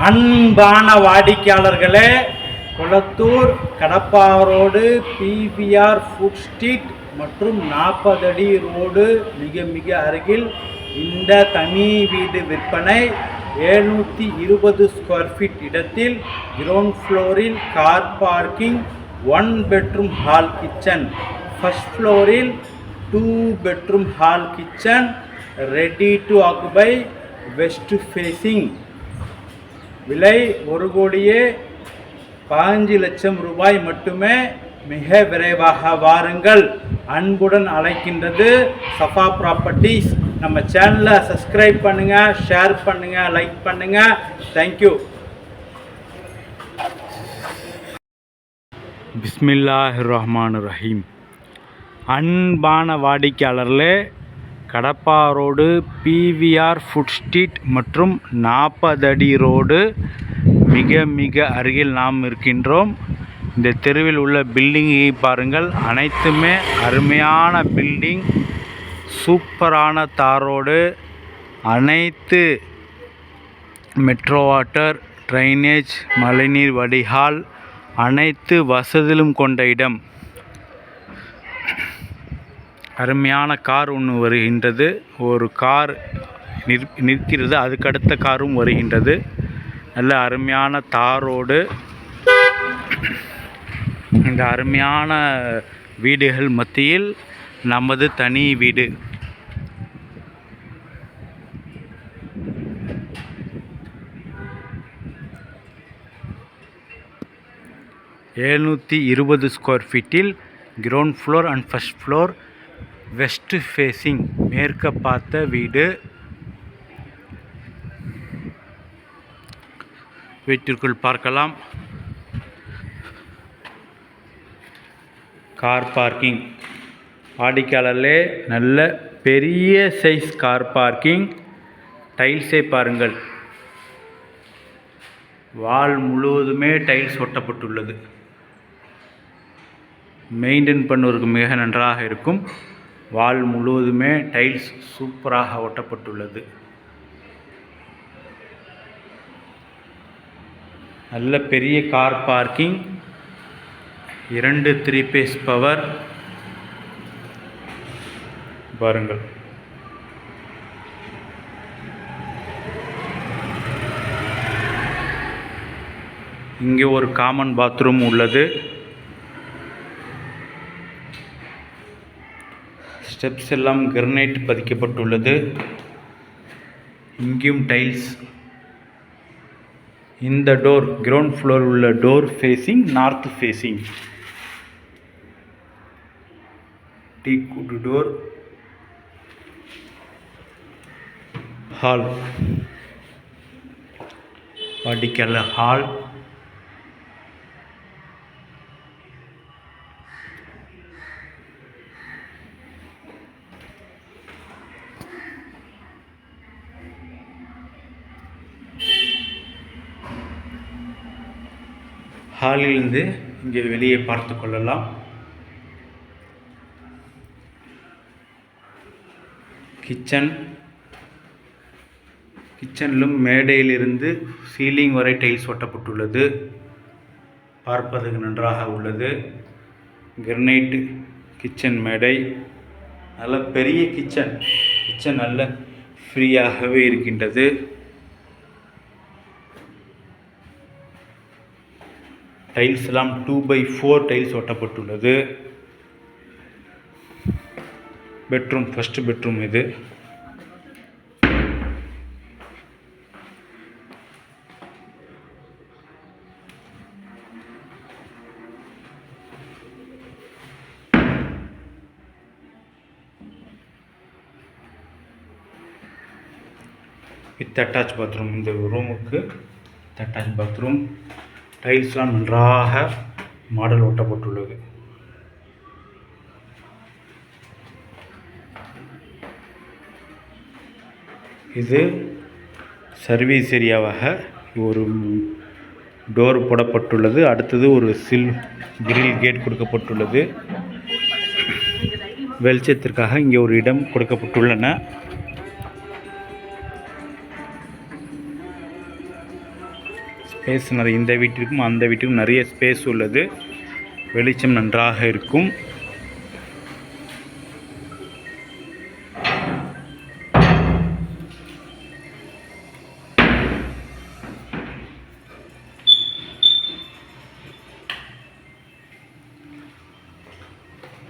அன்பான வாடிக்கையாளர்களே Kolathur Kadappa road PVR food street மற்றும் நாற்பது அடி ரோடு மிக மிக அருகில் இந்த தனி வீடு விற்பனை எழுநூற்றி இருபது ஸ்கொயர் ஃபீட் இடத்தில் கிரவுண்ட் ஃப்ளோரில் car parking one bedroom hall kitchen. First ஃப்ளோரில் two bedroom hall kitchen ready to occupy west facing விலை ஒரு கோடியே பதினஞ்சு லட்சம் ரூபாய் மட்டுமே மிக விரைவாக வாருங்கள். அன்புடன் அழைக்கின்றது சஃபா ப்ராப்பர்ட்டிஸ் நம்ம சேனலை சப்ஸ்கிரைப் பண்ணுங்கள் ஷேர் பண்ணுங்கள் லைக் பண்ணுங்கள் தேங்க்யூ பிஸ்மில்லாஹ் ரஹ்மான் ரஹீம். அன்பான வாடிக்கையாளர்களே Kadappa road PVR food street மற்றும் நாற்பது அடி ரோடு. மிக மிக அருகில் நாம் இருக்கின்றோம். இந்த தெருவில் உள்ள பில்டிங்கை பாருங்கள். அனைத்துமே அருமையான பில்டிங். சூப்பரான தாரோடு அனைத்து மெட்ரோ வாட்டர் ட்ரைனேஜ் மழைநீர் வடிகால் அனைத்து வசதியிலும் கொண்ட இடம். அருமையான கார் ஒன்று வருகின்றது. ஒரு கார் நிற் நிற்கிறது. அதுக்கு அடுத்த காரும் வருகின்றது. நல்ல அருமையான தாரோடு. இந்த அருமையான வீடுகள் மத்தியில் நமது தனி வீடு. எழுநூற்றி இருபது ஸ்கொயர் ஃபீட்டில் ground floor and first floor west facing மேற்க பார்த்த வீடு. வீட்டிற்குள் பார்க்கலாம். Car parking. வாடிக்கையாளர்களே நல்ல பெரிய சைஸ் கார் பார்க்கிங். டைல்ஸை பாருங்கள். வால் முழுவதுமே டைல்ஸ் ஒட்டப்பட்டுள்ளது. மெயின்டைன் பண்ணுவதற்கு மிக நன்றாக இருக்கும். வால் முழுவதுமே டைல்ஸ் சூப்பராக ஒட்டப்பட்டுள்ளது. நல்ல பெரிய கார் பார்க்கிங் இரண்டு த்ரீ பேஸ் பவர். பாருங்கள். இங்கே ஒரு காமன் பாத்ரூம் உள்ளது. ஸ்டெப்ஸ் எல்லாம் கிரனைட் பதிக்கப்பட்டுள்ளது. இங்கேயும் டைல்ஸ் இந்த டோர் கிரவுண்ட் ஃப்ளோர் உள்ள door facing north facing tea good door hall வாடிக்கையாளர் ஹால் ஹாலிலிருந்து இங்கே வெளியே பார்த்து கொள்ளலாம். கிச்சன். கிச்சனிலும் மேடையிலிருந்து சீலிங் வரை டைல்ஸ் ஒட்டப்பட்டுள்ளது. பார்ப்பதற்கு நன்றாக உள்ளது. கிரனைட்டு கிச்சன் மேடை. நல்ல பெரிய கிச்சன். கிச்சன் நல்ல ஃப்ரீயாகவே இருக்கின்றது. டைல்ஸ் எல்லாம் டூ பை ஃபோர் டைல்ஸ் ஒட்டப்பட்டுள்ளது. பெட்ரூம் ஃபஸ்ட்டு பெட்ரூம் இது. வித் அட்டாச் பாத்ரூம் இந்த ரூமுக்கு அட்டாச் பாத்ரூம் டைல்ஸ்லாம் நன்றாக மாடல் ஒட்டப்பட்டுள்ளது. இது சர்வீஸ் ஏரியாவாக ஒரு டோர் போடப்பட்டுள்ளது. அடுத்தது ஒரு சில் கிரில் கேட் கொடுக்கப்பட்டுள்ளது. வெளிச்சத்திற்காக இங்கே ஒரு இடம் கொடுக்கப்பட்டுள்ளன. ஸ்பேஸ் நிறைய இந்த வீட்டிற்கும் அந்த வீட்டிற்கும் நிறைய ஸ்பேஸ் உள்ளது. வெளிச்சம் நன்றாக இருக்கும்.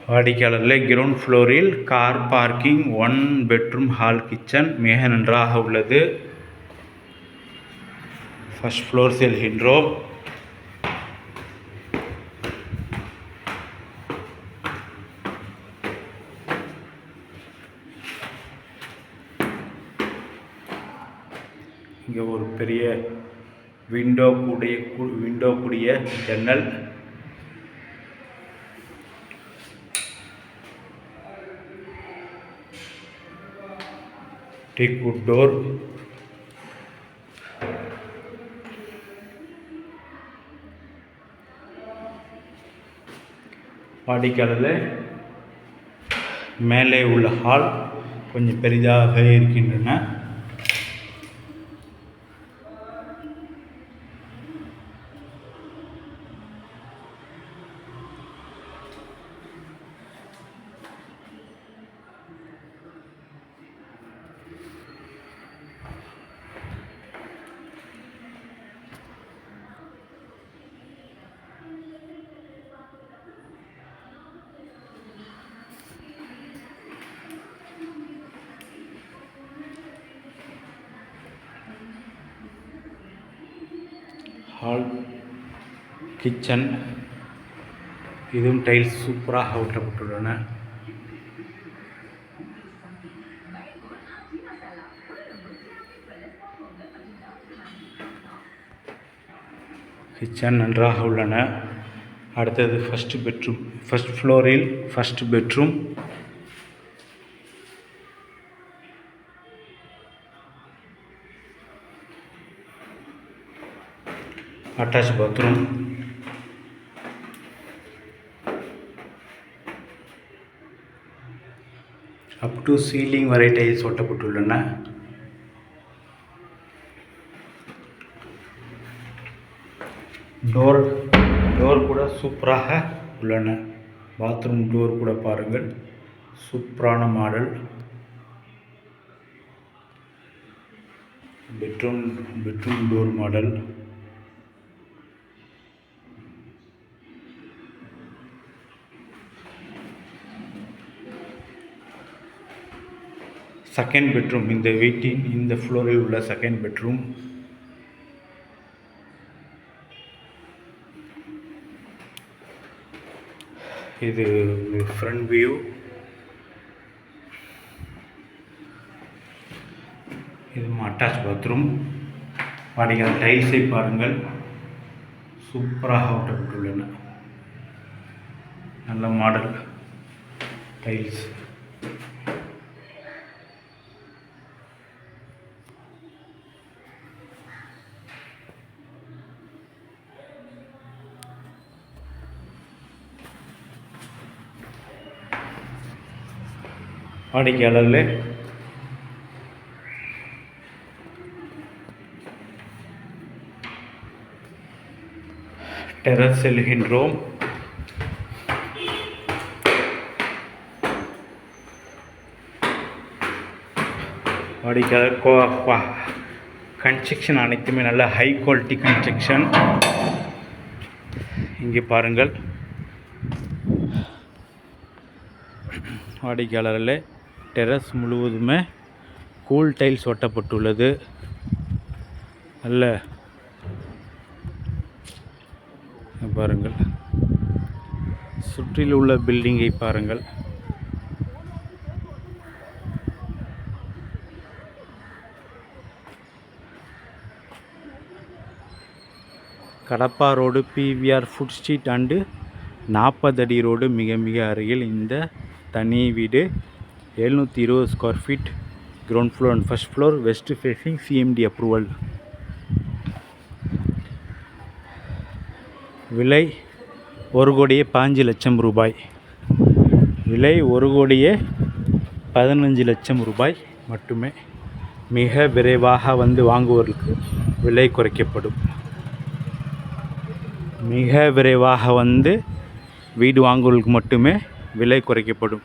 வாடிக்கையாளர்களே கிரவுண்ட் ஃப்ளோரில் car parking one bedroom hall kitchen மிக நன்றாக உள்ளது. ஃபர்ஸ்ட் ஃப்ளோர் செல்கின்றோம் இங்கே ஒரு பெரிய விண்டோ கூடிய விண்டோ கூடிய ஜன்னல் teakwood door வாடிக்கையாளர் மேலே உள்ள ஹால் கொஞ்சம் பெரிதாக இருக்கின்றன. ஹால் கிச்சன் இதுவும் டைல்ஸ் சூப்பராக ஊற்றப்பட்டுள்ளன கிச்சன் நன்றாக உள்ளன. அடுத்தது ஃபஸ்ட்டு பெட்ரூம் ஃபஸ்ட் ஃப்ளோரில் first bedroom attach bathroom up to ceiling வரை டைல்ஸ் ஒட்டப்பட்டுள்ளன. டோர் டோர் கூட சூப்பராக உள்ளன. பாத்ரூம் டோர் கூட பாருங்கள். சூப்பரான model. Bedroom bedroom door model second bedroom இந்த வீட்டின் இந்த ஃப்ளோரில் உள்ள செகண்ட் பெட்ரூம் இது ஃப்ரண்ட் வியூ இது அட்டாச் பாத்ரூம் வாடிக்கையாளர் டைல்ஸை பாருங்கள். சூப்பராக ஒட்டப்பட்டுள்ளன. நல்ல மாடல் டைல்ஸ் வாடிக்கையாளர்களே. டெரஸ் செல்கின்றோம். வாடிக்கையாளர் கோ கன்ஸ்ட்ரக்ஷன் அனைத்துமே நல்ல ஹை குவாலிட்டி கன்ஸ்ட்ரக்ஷன் இங்கே பாருங்கள். வாடிக்கையாளர்களே டெரஸ் முழுவதுமே கூல் டைல்ஸ் ஒட்டப்பட்டுள்ளது நல்ல பாருங்கள். சுற்றில் உள்ள பில்டிங்கை பாருங்கள். Kadappa road PVR food street and நாற்பது அடி ரோடு மிக மிக அருகில் இந்த தனி வீடு. எழுநூற்றி இருபது square feet ground floor and first floor west facing CMDA approval விலை ஒரு கோடியே பாஞ்சு லட்சம் ரூபாய். விலை ஒரு கோடியே பதினஞ்சு லட்சம் ரூபாய் மட்டுமே. மிக விரைவாக வந்து வாங்குவோருக்கு விலை குறைக்கப்படும். மிக விரைவாக வந்து வீடு வாங்குவதற்கு மட்டுமே விலை குறைக்கப்படும்.